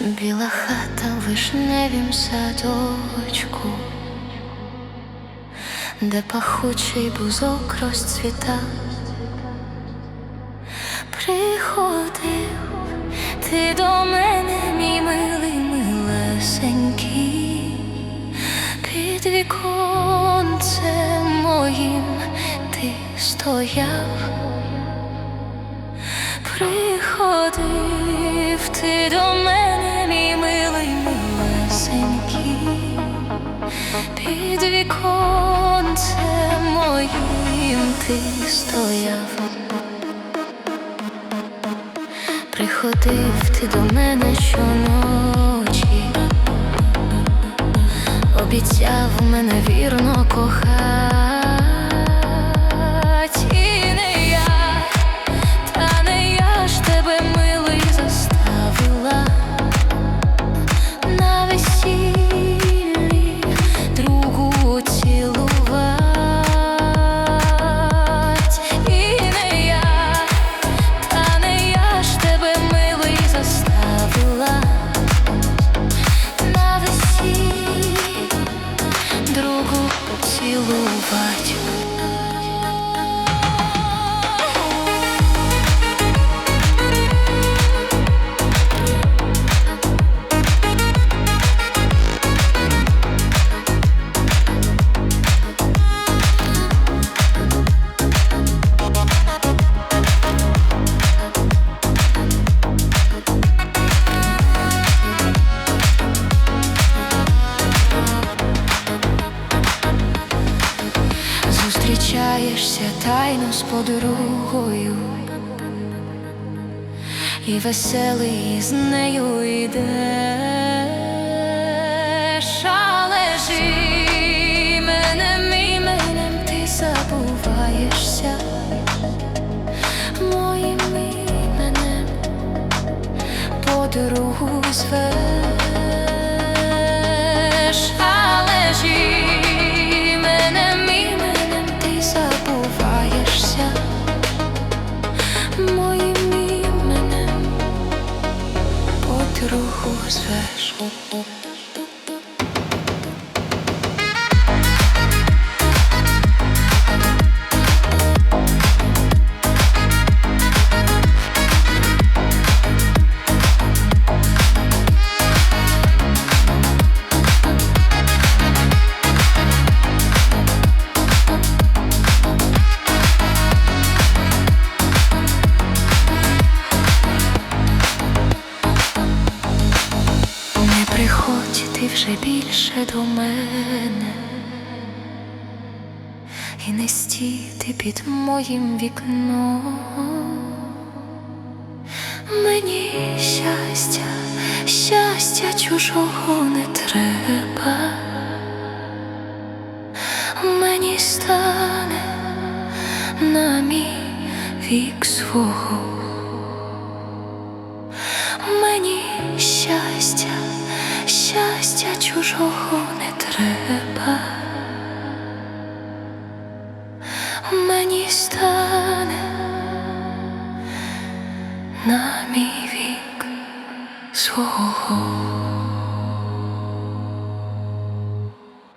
Мила хата в вишневім садочку, де пахучий бузок розцвіта. Приходив ти до мене, мій милий, милесенький, під віконцем моїм ти стояв. Приходив ти до мене, під віконцем моїм ти стояв. Приходив ти до мене щоночі, обіцяв мене вірно кохать Зустрічаєшся тайно з подругою, і веселий з нею йдеш, але ж іменем, іменем ти забуваєшся, моїм іменем подругу звеш, подругу вже більше до мене, і не стій ти під моїм вікном. Мені щастя, щастя чужого не треба. Мені стане на мій вік свого. чужого не треба, мені стане на мій вік свого.